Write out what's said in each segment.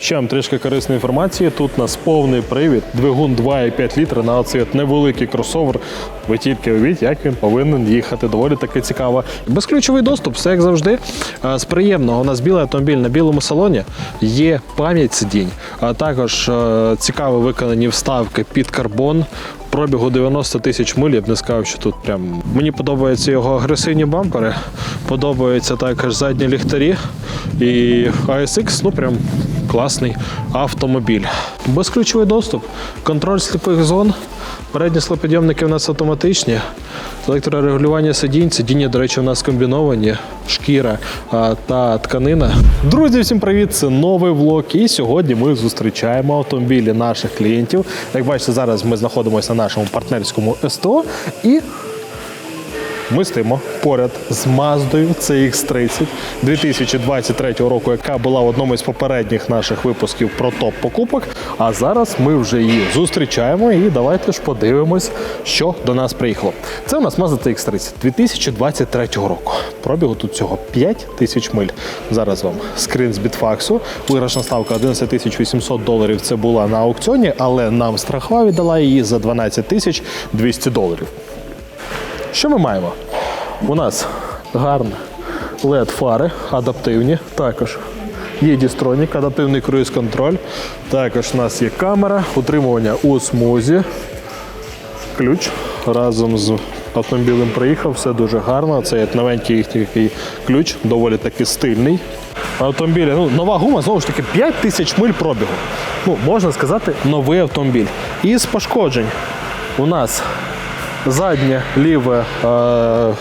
Ще вам трішки корисної інформації. Тут у нас повний привід, двигун 2,5 літра на оцей невеликий кросовер. Ви тільки увіть, як він повинен їхати. Доволі таки цікаво. Безключовий доступ, все як завжди. З приємного у нас білий автомобіль на білому салоні. Є пам'ять сидінь, а також цікаво виконані вставки під карбон. Пробігу 90 тисяч миль, я б не сказав, що тут прям. Мені подобаються його агресивні бампери, подобаються також задні ліхтарі. І ASX, ну прям класний автомобіль. Безключовий доступ, контроль сліпих зон. Передні склопідйомники у нас автоматичні. Електрорегулювання сидінь. Сидіння, до речі, у нас комбіновані, шкіра та тканина. Друзі, всім привіт! Це новий влог. І сьогодні ми зустрічаємо автомобілі наших клієнтів. Як бачите, зараз ми знаходимося на нашому партнерському СТО і ми стоїмо поряд з Маздою CX-30 2023 року, яка була в одному із попередніх наших випусків про топ покупок. А зараз ми вже її зустрічаємо і давайте ж подивимось, що до нас приїхало. Це у нас Mazda CX-30 2023 року. Пробігу тут всього 5 тисяч миль. Зараз вам скрин з бітфаксу. Виграшна ставка 11 тисяч 800 доларів. Це була на аукціоні, але нам страхова віддала її за 12 тисяч 200 доларів. Що ми маємо? У нас гарні led фари адаптивні, також є дістронік, адаптивний круїз-контроль. Також у нас є камера, утримування у смузі, ключ разом з автомобілем приїхав, все дуже гарно. Це новенький їхній ключ, доволі таки стильний. Автомобіль, ну, нова гума, знову ж таки, 5 тисяч миль пробігу. Ну, можна сказати, новий автомобіль. Із пошкоджень у нас задня ліва е,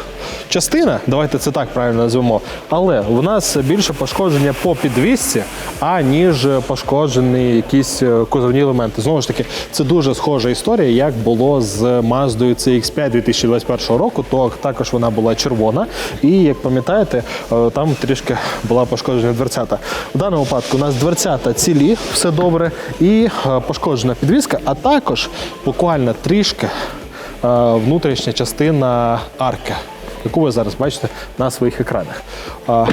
частина, давайте це так правильно назвемо, але в нас більше пошкодження по підвісці, аніж пошкоджені якісь е, кузовні елементи. Знову ж таки, це дуже схожа історія, як було з Mazda CX-5 2021 року, то також вона була червона. І як пам'ятаєте, е, там трішки була пошкоджена дверцята. В даному випадку у нас дверцята цілі, все добре, і е, пошкоджена підвіска, а також буквально трішки внутрішня частина арки, яку ви зараз бачите на своїх екранах. Е,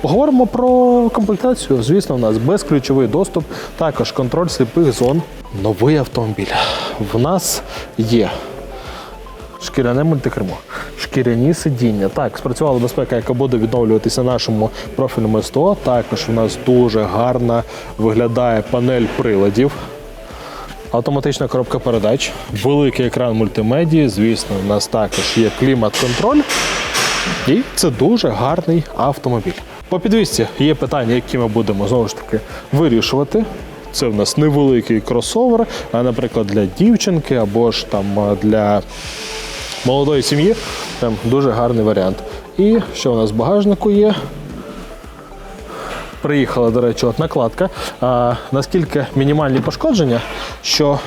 Поговоримо про комплектацію. Звісно, у нас безключовий доступ, також контроль сліпих зон. Новий автомобіль. В нас є шкіряне мультикермо, шкіряні сидіння. Так, спрацювала безпека, яка буде відновлюватися на нашому профільному СТО. Також у нас дуже гарно виглядає панель приладів. Автоматична коробка передач, великий екран мультимедії. Звісно, у нас також є клімат-контроль. І це дуже гарний автомобіль. По підвісці є питання, які ми будемо знову ж таки вирішувати. Це в нас невеликий кросовер, а, наприклад, для дівчинки або ж там для молодої сім'ї. Прям дуже гарний варіант. І що у нас в багажнику є? Приїхала, до речі, от накладка. А, наскільки мінімальні пошкодження, що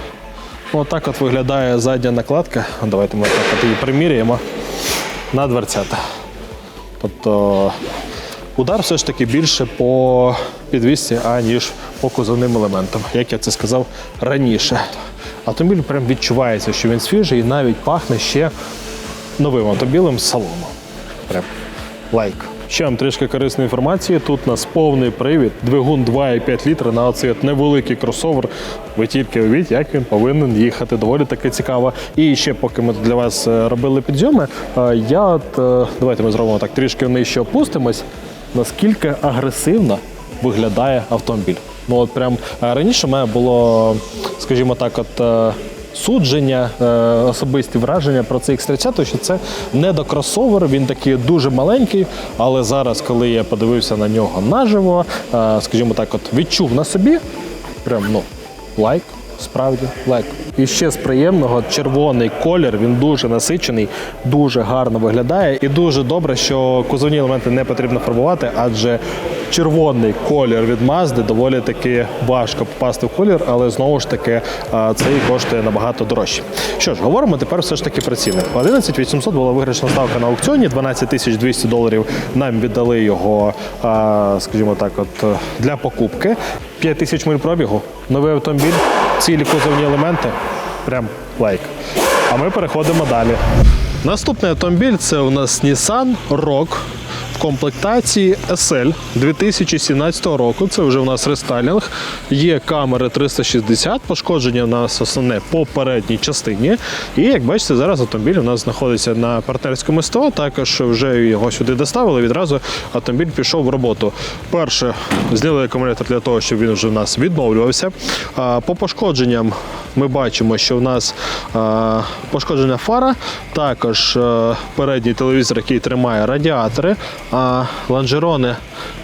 отак от виглядає задня накладка. Давайте ми так от її приміряємо на дверцята. Тобто удар все ж таки більше по підвісці, аніж по кузовним елементам, як я це сказав раніше. Автомобіль прям відчувається, що він свіжий і навіть пахне ще новим автомобілем з салону. Прям лайк. Ще вам трішки корисної інформації. Тут у нас повний привід, двигун 2,5 літра на оцей невеликий кросовер. Ви тільки уявіть, як він повинен їхати. Доволі таки цікаво. І ще поки ми для вас е, робили підйоми, е, я е, давайте ми зробимо так трішки нижче опустимось. Наскільки агресивно виглядає автомобіль. Ну от прям раніше в мене було, скажімо так, от. Судження, е, особисті враження про цей X30, що це не до кросовер, він такий дуже маленький, але зараз, коли я подивився на нього наживо, е, скажімо так, от відчув на собі, прям ну, лайк. Справді лайк. І ще з приємного червоний колір, він дуже насичений, дуже гарно виглядає. І дуже добре, що кузовні елементи не потрібно фарбувати, адже червоний колір від Mazda доволі таки важко попасти в колір, але знову ж таки а, цей коштує набагато дорожче. Що ж, говоримо тепер все ж таки про ціни. 11 800 була виграшна ставка на аукціоні, 12 тисяч 200 доларів нам віддали його, скажімо так, от для покупки. 5 тисяч миль пробігу, новий автомобіль, цілі кузовні елементи. Прям лайк. А ми переходимо далі. Наступний автомобіль це у нас Nissan Rogue комплектації SL 2017 року. Це вже у нас рестайлінг. Є камери 360, пошкодження у нас основне по передній частині. І як бачите, зараз автомобіль у нас знаходиться на партнерському СТО. Також вже його сюди доставили. Відразу автомобіль пішов в роботу. Перше, зняли акумулятор для того, щоб він вже у нас відновлювався. По пошкодженням ми бачимо, що в нас пошкоджена фара, також передній телевізор, який тримає радіатори, а лонжерони.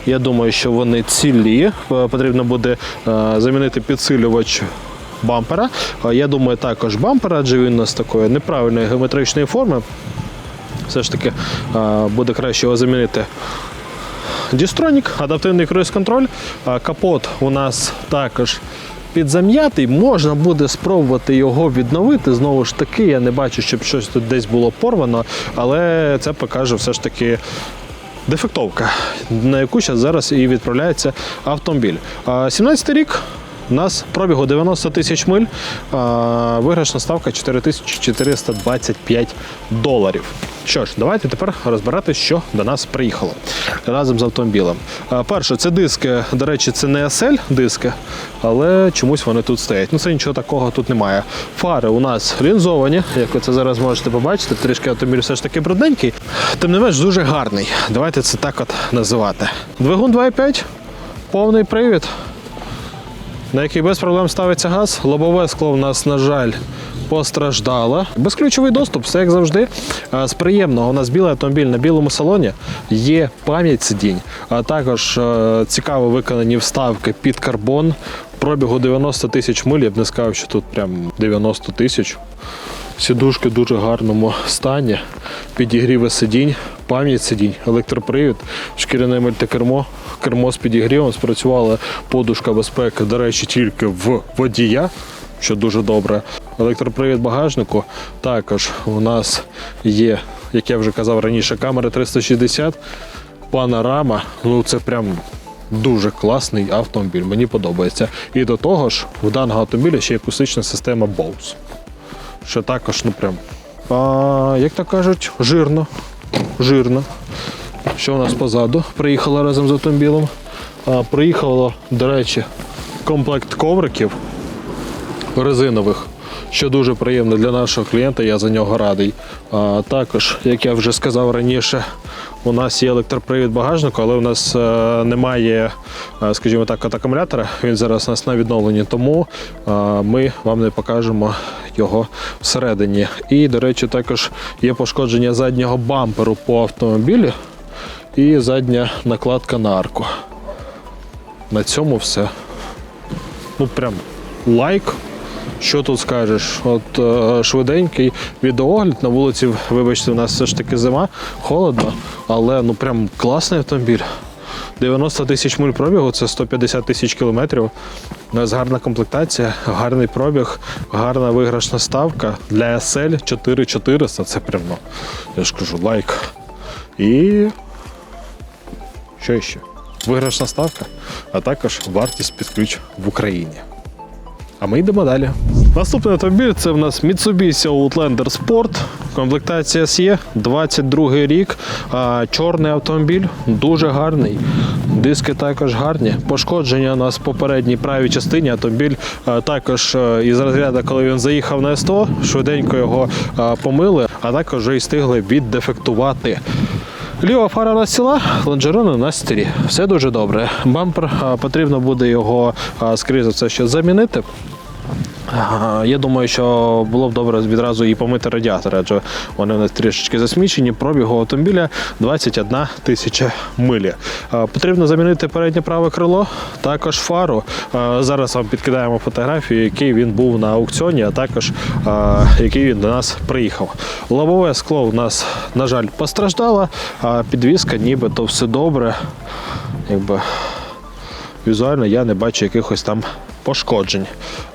Я думаю, що вони цілі. Е, Потрібно буде е, замінити підсилювач бампера. Я думаю, також бампера, адже він у нас такої неправильної геометричної форми. Все ж таки е, буде краще його замінити. Дістронік, адаптивний круїз-контроль. Капот у нас також підзам'ятий. Можна буде спробувати його відновити. Знову ж таки, я не бачу, щоб щось тут десь було порвано, але це покаже все ж таки. Дефектовка, на яку зараз і відправляється автомобіль. 17-й рік у нас пробігу 90 тисяч миль, виграшна ставка 4425 доларів. Що ж, давайте тепер розбирати, що до нас приїхало разом з автомобілем. Перше, це диски. До речі, це не SL диски, але чомусь вони тут стоять. Ну це нічого такого тут немає. Фари у нас лінзовані, як ви це зараз можете побачити. Трішки автомобіль все ж таки брудненький. Тим не менш, дуже гарний. Давайте це так от називати. Двигун 2.5, повний привід на який без проблем ставиться газ. Лобове скло в нас, на жаль, постраждало. Безключовий доступ, все як завжди. З приємного у нас білий автомобіль на білому салоні. Є пам'ять сидінь, а також е, цікаво виконані вставки під карбон. Пробігу 90 тисяч миль. Я б не сказав, що тут прям 90 тисяч. Сідушки в дуже гарному стані, підігріви сидінь, пам'ять сидінь, електропривід, шкіряне мультикермо, кермо з підігрівом, спрацювала подушка безпеки, до речі, тільки в водія, що дуже добре. Електропривід багажнику. Також у нас є, як я вже казав раніше, камера 360, панорама. Ну це прям дуже класний автомобіль. Мені подобається. І до того ж, в даного автомобіля ще є акустична система Bose що також, ну прям, а, як то кажуть, жирно. Жирно. Що у нас позаду? Приїхала разом з автомобілем. Приїхало, до речі, комплект ковриків резинових, що дуже приємно для нашого клієнта, я за нього радий. А, також, як я вже сказав раніше, у нас є електропривід багажнику, але у нас е, немає, е, скажімо так, акумулятора. Він зараз у нас на відновленні, тому е, ми вам не покажемо його всередині. І, до речі, також є пошкодження заднього бамперу по автомобілі і задня накладка на арку. На цьому все. Ну прям лайк. Що тут скажеш? От е, швиденький відеогляд на вулиці, вибачте, у нас все ж таки зима, холодно, але ну прям класний автомобіль. 90 тисяч миль пробігу, це 150 тисяч кілометрів. У нас гарна комплектація, гарний пробіг, гарна виграшна ставка. Для SL 4400 це прям, ну, я ж кажу, лайк. І що ще? Виграшна ставка, а також вартість під ключ в Україні. А ми йдемо далі. Наступний автомобіль це в нас Mitsubishi Outlander Sport. Комплектація SE, 22 рік. Чорний автомобіль, дуже гарний. Диски також гарні. Пошкодження у нас в попередній правій частині. Автомобіль також із розряду, коли він заїхав на СТО, швиденько його помили, а також вже й встигли віддефектувати. Ліва фара на ціла, лонжерони на стілі. Все дуже добре. Бампер потрібно буде його, скрізь за все, ще замінити. Я думаю, що було б добре відразу і помити радіатори, адже вони у нас трішечки засмічені. Пробігу автомобіля 21 тисяча милі. Потрібно замінити переднє праве крило, також фару. Зараз вам підкидаємо фотографію, який він був на аукціоні, а також який він до нас приїхав. Лобове скло у нас, на жаль, постраждало, а підвізка нібито все добре. Якби візуально я не бачу якихось там пошкоджень.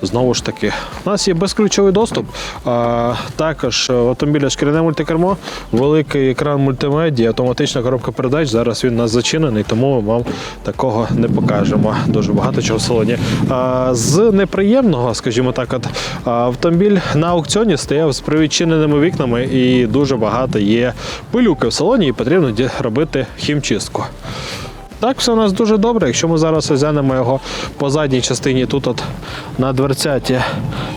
Знову ж таки, у нас є безключовий доступ. А, також в автомобіля шкіряне мультикермо, великий екран мультимедіа, автоматична коробка передач. Зараз він у нас зачинений, тому вам такого не покажемо. Дуже багато чого в салоні. А, з неприємного, скажімо так, от, автомобіль на аукціоні стояв з привідчиненими вікнами і дуже багато є пилюки в салоні, і потрібно робити хімчистку. Так, все у нас дуже добре. Якщо ми зараз розглянемо його по задній частині, тут от на дверцяті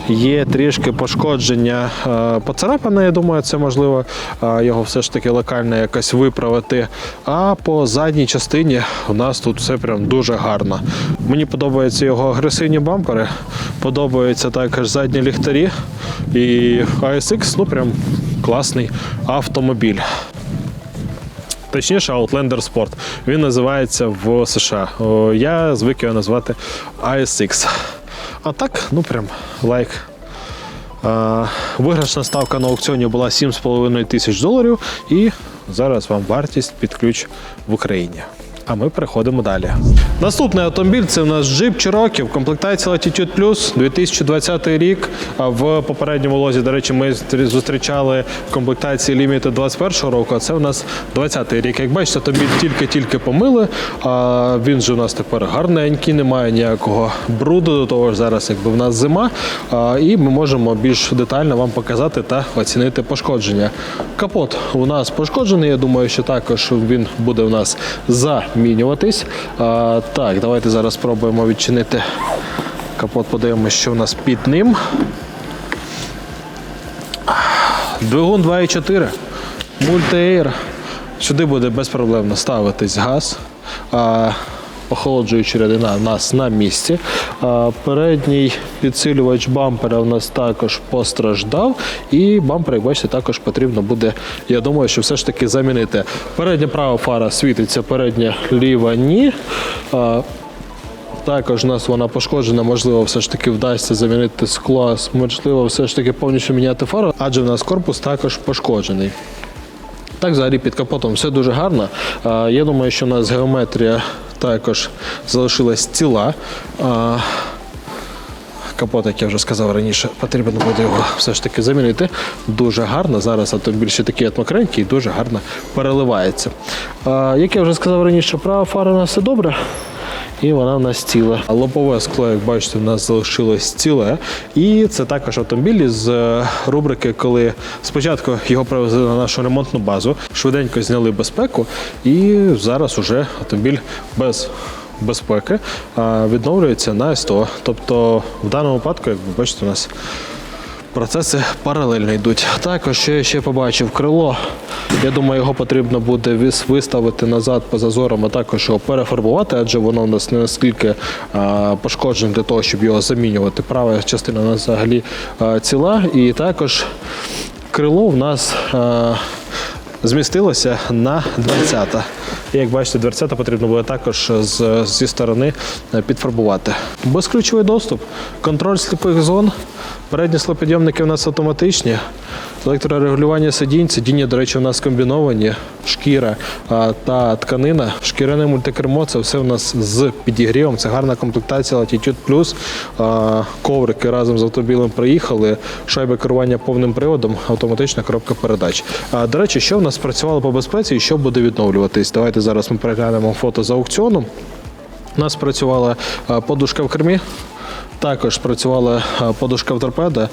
є трішки пошкодження е, поцарапане, я думаю, це можливо е, його все ж таки локально якось виправити. А по задній частині у нас тут все прям дуже гарно. Мені подобаються його агресивні бампери, подобаються також задні ліхтарі. І ASX, ну прям класний автомобіль. Точніше, Outlander Sport. Він називається в США. Я звик його назвати ASX. А так, ну прям лайк. Виграшна ставка на аукціоні була 7,5 тисяч доларів, і зараз вам вартість під ключ в Україні. А ми переходимо далі. Наступний автомобіль це у нас Jeep Cherokee в комплектації Latitude Plus 2020 рік. А в попередньому лозі, до речі, ми зустрічали в комплектації Limited 21 року, а це у нас 20 рік. Як бачите, автомобіль тільки-тільки помили. А він же у нас тепер гарненький, немає ніякого бруду, до того ж зараз якби в нас зима. А, і ми можемо більш детально вам показати та оцінити пошкодження. Капот у нас пошкоджений. Я думаю, що також він буде у нас замінюватись. А, так, давайте зараз спробуємо відчинити капот, подивимося, що в нас під ним. Двигун 2.4, мультиейр. Сюди буде безпроблемно ставитись газ. А, охолоджуюча рядина у нас на місці. Передній підсилювач бампера у нас також постраждав. І бампер, як бачите, також потрібно буде, я думаю, що все ж таки замінити. Передня права фара світиться, передня ліва ні. Також у нас вона пошкоджена, можливо, все ж таки вдасться замінити скло, можливо, все ж таки повністю міняти фару, адже в нас корпус також пошкоджений. Так, взагалі під капотом все дуже гарно. Я думаю, що у нас геометрія також залишилась тіла. Капот, як я вже сказав раніше, потрібно буде його все ж таки замінити. Дуже гарно. Зараз автомобіль ще такий атмокренький і дуже гарно переливається. Як я вже сказав раніше, права фара у нас все добре. І вона в нас ціла. Лобове скло, як бачите, в нас залишилось ціле. І це також автомобіль з е, рубрики, коли спочатку його привезли на нашу ремонтну базу, швиденько зняли безпеку, і зараз уже автомобіль без безпеки відновлюється на СТО. Тобто в даному випадку, як ви бачите, у нас процеси паралельно йдуть. Також що я ще побачив крило. Я думаю, його потрібно буде виставити назад по зазорам, а також його перефарбувати, адже воно у нас не наскільки а, пошкоджене для того, щоб його замінювати. Права частина у нас взагалі ціла. І також крило в нас. Змістилося на 20. І як бачите, 20 потрібно буде також з, зі сторони е, підфарбувати. Безключовий доступ, контроль сліпих зон. Передні слопідйомники у нас автоматичні. Електрорегулювання сидінь. Сидіння, до речі, у нас комбіновані, шкіра та тканина. Шкіряне мультикермо це все у нас з підігрівом. Це гарна комплектація Latitude Plus. Коврики разом з автомобілем приїхали. Шайби керування повним приводом, автоматична коробка передач. До речі, що в нас працювало по безпеці і що буде відновлюватись? Давайте зараз ми переглянемо фото з аукціону. У нас працювала подушка в кермі. Також працювала подушка в торпеда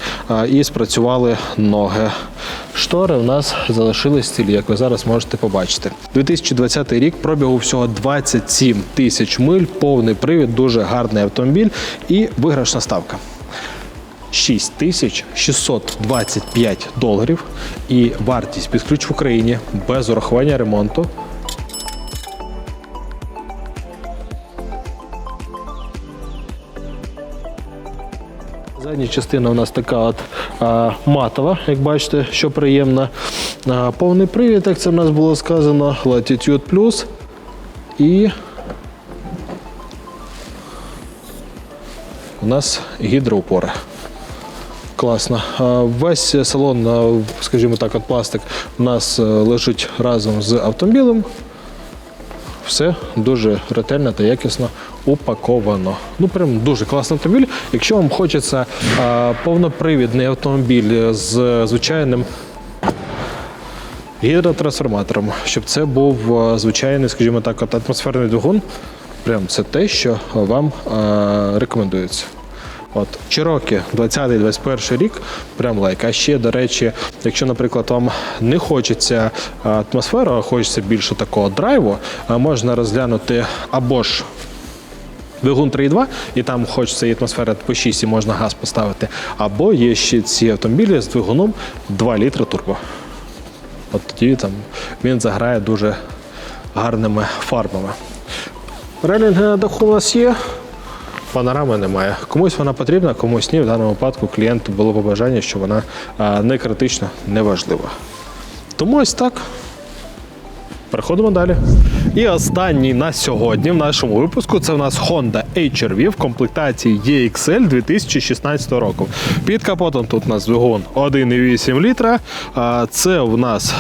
і спрацювали ноги. Штори в нас залишились цілі, як ви зараз можете побачити. 2020 рік пробігу всього 27 тисяч миль, повний привід, дуже гарний автомобіль і виграшна ставка. 6625 доларів і вартість під ключ в Україні без урахування ремонту Задня частина у нас така от а, матова, як бачите, що приємно. А, повний привід, як це в нас було сказано, Latitude Plus. І у нас гідроупори. Класно. Весь салон, скажімо так, от пластик у нас е, лежить разом з автомобілем. Все дуже ретельно та якісно упаковано. Ну, прям дуже класний автомобіль. Якщо вам хочеться а, повнопривідний автомобіль з звичайним гідротрансформатором, щоб це був звичайний, скажімо так, атмосферний двигун. Прям це те, що вам а, рекомендується. От Cherokee 20-21 рік, прям лайк. А ще, до речі, якщо, наприклад, вам не хочеться е, атмосферу, а хочеться більше такого драйву, е, можна розглянути або ж двигун 3.2, і там хочеться і атмосфера по 6 і можна газ поставити. Або є ще ці автомобілі з двигуном 2 літра турбо. От тоді там він заграє дуже гарними фарбами. Релінги на даху у нас є. Панорами немає. Комусь вона потрібна, комусь ні. В даному випадку клієнту було побажання, що вона не критично не важлива. Тому ось так. Переходимо далі. І останній на сьогодні в нашому випуску це в нас Honda HR-V в комплектації EXL 2016 року. Під капотом тут у нас двигун 1,8 літра. Це в нас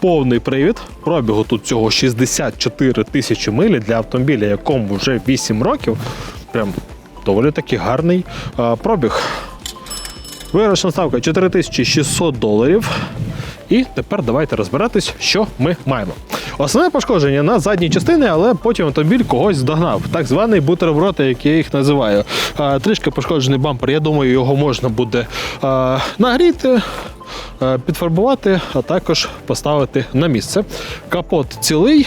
повний привід. Пробігу тут цього 64 тисячі милі для автомобіля, якому вже 8 років. Прям доволі таки гарний а, пробіг. Виграшна ставка 4600 доларів. І тепер давайте розбиратись, що ми маємо. Основне пошкодження на задній частині, але потім автомобіль когось здогнав. Так званий бутерброд, як я їх називаю. А, трішки пошкоджений бампер. Я думаю, його можна буде а, нагріти. Підфарбувати, а також поставити на місце. Капот цілий,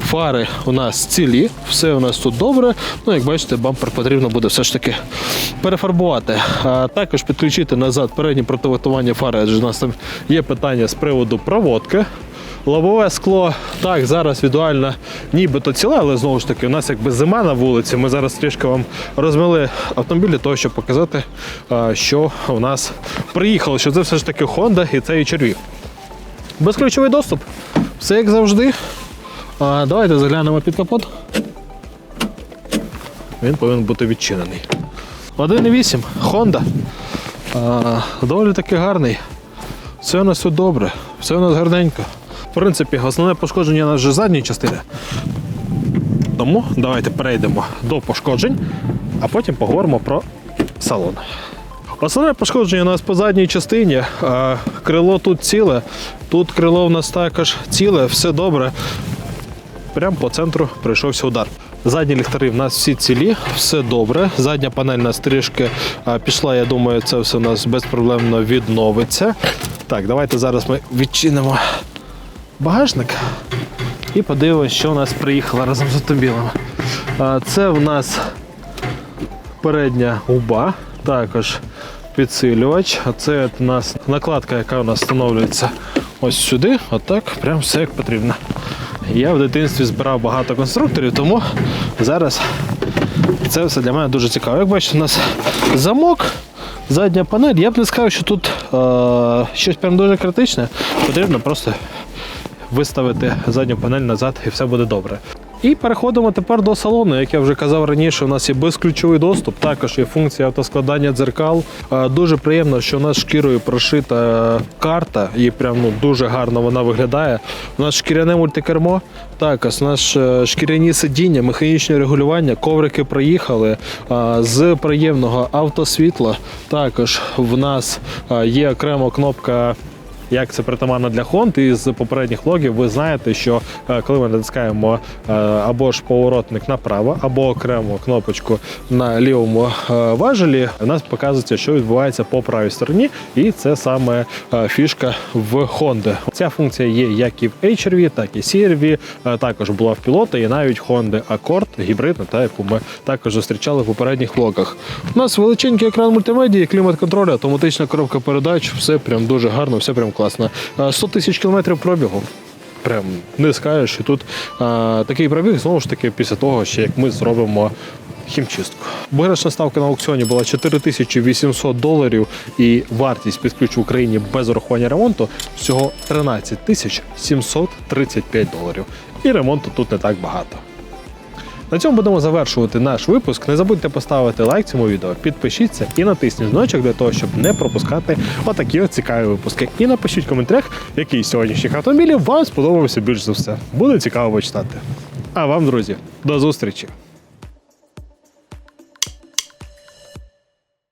Фари у нас цілі, все у нас тут добре. Ну, як бачите, бампер потрібно буде все ж таки перефарбувати. А також підключити назад переднє противотування фари, адже у нас там є питання з приводу проводки. Лобове скло так зараз візуально нібито ціле, але знову ж таки, у нас якби зима на вулиці. Ми зараз трішки вам розмили автомобіль для того, щоб показати, що у нас приїхало, що це все ж таки Honda і це і черві. Безключовий доступ. Все як завжди. А, давайте заглянемо під капот. Він повинен бути відчинений. 1,8 Honda. А, доволі таки гарний. Все у нас тут добре, все у нас гарненько. В принципі, основне пошкодження у нас вже задньої частини. Тому давайте перейдемо до пошкоджень, а потім поговоримо про салон. Основне пошкодження у нас по задній частині. Крило тут ціле, тут крило у нас також ціле, все добре. Прямо по центру прийшовся удар. Задні ліхтари в нас всі цілі, все добре. Задня панель нас пішла. Я думаю, це все у нас безпроблемно відновиться. Так, давайте зараз ми відчинимо багажник і подивимося, що у нас приїхало разом з автомобілем. Це в нас передня губа, також підсилювач. Це у нас накладка, яка у нас встановлюється ось сюди. Отак, прям все як потрібно. Я в дитинстві збирав багато конструкторів, тому зараз це все для мене дуже цікаво. Як бачите, у нас замок, задня панель. Я б не сказав, що тут е- щось прям дуже критичне. Потрібно просто виставити задню панель назад і все буде добре. І переходимо тепер до салону. Як я вже казав раніше, у нас є безключовий доступ, також є функція автоскладання дзеркал. Е, Дуже приємно, що у нас шкірою прошита е, карта, і прям ну, дуже гарно вона виглядає. У нас шкіряне мультикермо, також у нас е, шкіряні сидіння, механічне регулювання, коврики проїхали. З приємного автосвітла також в нас є окрема кнопка як це притаманно для Honda. І з попередніх логів ви знаєте, що е, коли ми натискаємо е, або ж поворотник направо, або окрему кнопочку на лівому е, важелі, у нас показується, що відбувається по правій стороні, і це саме фішка в Honda. Ця функція є як і в HR-V, так і CR-V, також була в пілота, і навіть Honda Accord гібридна, та яку ми також зустрічали в попередніх влогах. У нас величенький екран мультимедії, клімат-контроль, автоматична коробка передач, все прям дуже гарно, все прям класно. Е, 100 тисяч кілометрів пробігу. Прям не скажеш. І тут а, такий пробіг знову ж таки після того, ще як ми зробимо хімчистку. Виграшна ставка на аукціоні була 4800 доларів, і вартість під ключ в Україні без урахування ремонту всього 13 тисяч 735 доларів. І ремонту тут не так багато. На цьому будемо завершувати наш випуск. Не забудьте поставити лайк цьому відео, підпишіться і натисніть значок для того, щоб не пропускати отакі от цікаві випуски. І напишіть в коментарях, який з сьогоднішніх автомобілів вам сподобався більш за все. Буде цікаво почитати. А вам, друзі, до зустрічі!